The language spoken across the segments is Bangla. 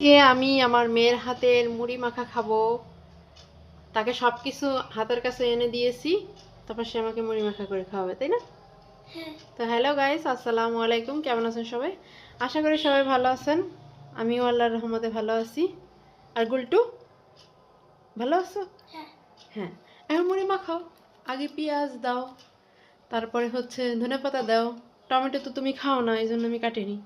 আজকে আমি আমার মেয়ের হাতের মুড়ি মাখা খাব। তাকে সব কিছু হাতের কাছে এনে দিয়েছি। তারপর সে আমাকে মুড়ি মাখা করে খাওয়াবে তাই না? তো হ্যালো গাইস আসসালামু আলাইকুম কেমন আছেন সবাই? আশা করি সবাই ভালো আছেন। আমিও আল্লাহর রহমতে ভালো আছি। আর গুলটু ভালো আছো? হ্যাঁ। এখন মুড়ি মাখাও। আগে পেঁয়াজ দাও তারপরে হচ্ছে ধনেপাতা দাও। টমেটো তো তুমি খাও না এই জন্য আমি কাটিনি।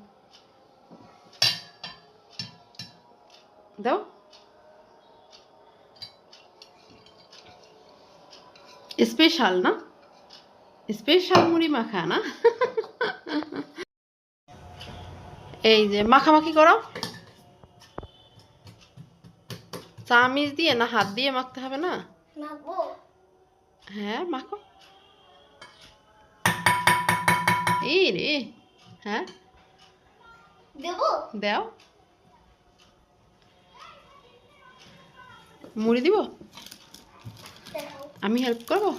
দাও। স্পেশাল না? স্পেশাল মুড়ি মাখা না? এই যে মাখামাখি করো। চামিচ দিয়ে না হাত দিয়ে মাখতে হবে না? হ্যাঁ মাখো। এই রে হ্যাঁ। দাও। মুড়ি দিব? আমি হেল্প করব?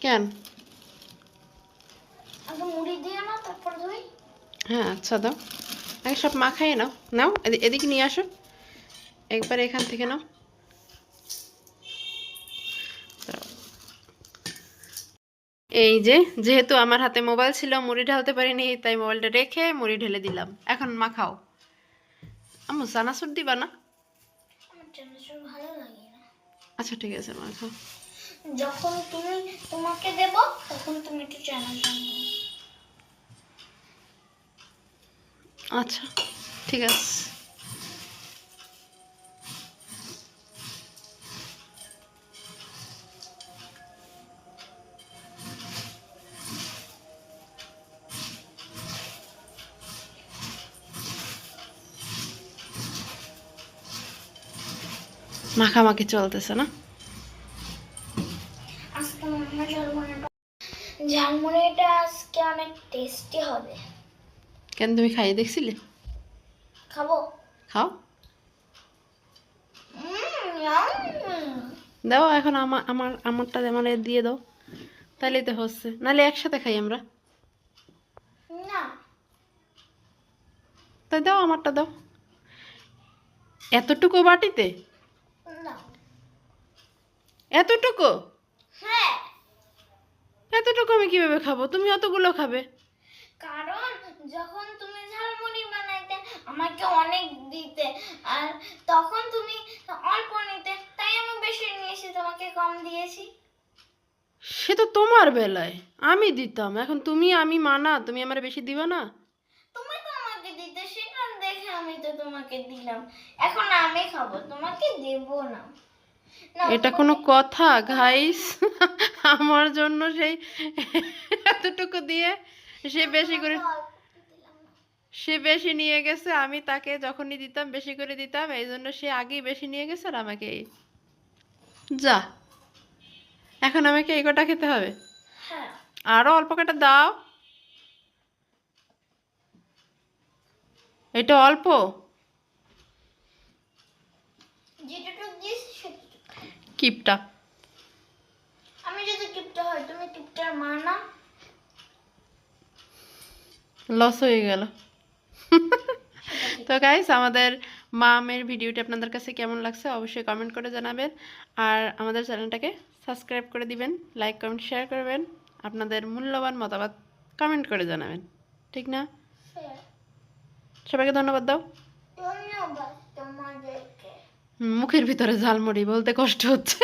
কেন? হ্যাঁ আচ্ছা দাও। আগে সব মাখাই নাও। নাও এদি- এদিকে নিয়ে আসো। একবার এখান থেকে নাও। এই যে যেহেতু আমার হাতে মোবাইল ছিল মুড়ি ঢালতে পারিনি তাই মোবাইলটা রেখে মুড়ি ঢেলে দিলাম। এখন মাখাও। আম্মু চানাচুর দিবা না? আচ্ছা ঠিক আছে মা যখন তুমি তোমাকে দেব তখন তুমি একটু চানাচুর আচ্ছা ঠিক আছে। মাখামাখি চলতেছে না? ঝালমুড়িটা ঝালমুড়িটা আজকে অনেক টেস্টি হবে। কেন তুমি খাইয়ে দেখছিলে? খাব? খাও। দাও এখন আমার আমার আমারটা আমার দিয়ে দাও। তাহলেই তো হচ্ছে। নাহলে একসাথে খাই আমরা। না। তাই দাও আমারটা দাও। এতটুকু বাটিতে? এতটুকু? হ্যাঁ। এতটুকু আমি কীভাবে খাব? তুমি অতগুলো খাবে। কারণ যখন তুমি ঝালমুড়ি বানাইতে আমাকে অনেক দিতে আর তখন তুমি অল্প নিতে তাই আমি বেশি নিয়েছি তোমাকে কম দিয়েছি। সে তো তোমার বেলায়। আমি দিতাম। এখন তুমি আমি মানা তুমি আমার বেশি দিবা না? তুমি তো আমাকে দিতে সেটা দেখে আমি তো তোমাকে দিলাম। এখন আমি খাব তোমাকে দেব না, এটা কোনো কথা ঘাইস আমার জন্য সেই এতটুকু দিয়ে সে বেশি করে। সে বেশি নিয়ে গেছে আমি তাকে যখনই দিতাম বেশি করে দিতাম এই জন্য সে আগেই বেশি নিয়ে গেছে আর আমাকে এই। যা এখন আমাকে এই কটা খেতে হবে। হ্যাঁ। আরও অল্প কটা দাও। এটা অল্প? কিপটা। আমি যদি টিপটা হয় তুমি টিপটার মা না? লস হয়ে গেল। তো গাইস আমাদের মামের ভিডিওটি আপনাদের কাছে কেমন লাগছে অবশ্যই কমেন্ট করে জানাবেন। আর আমাদের চ্যানেলটাকে সাবস্ক্রাইব করে দিবেন লাইক কমেন্ট শেয়ার করবেন। আপনাদের মূল্যবান মতামত কমেন্ট করে জানাবেন। ঠিক না? সবাইকে ধন্যবাদ দাও। ধন্যবাদ তোমাদেরকে হুম, মুখের ভিতরে ঝালমুড়ি বলতে কষ্ট হচ্ছে।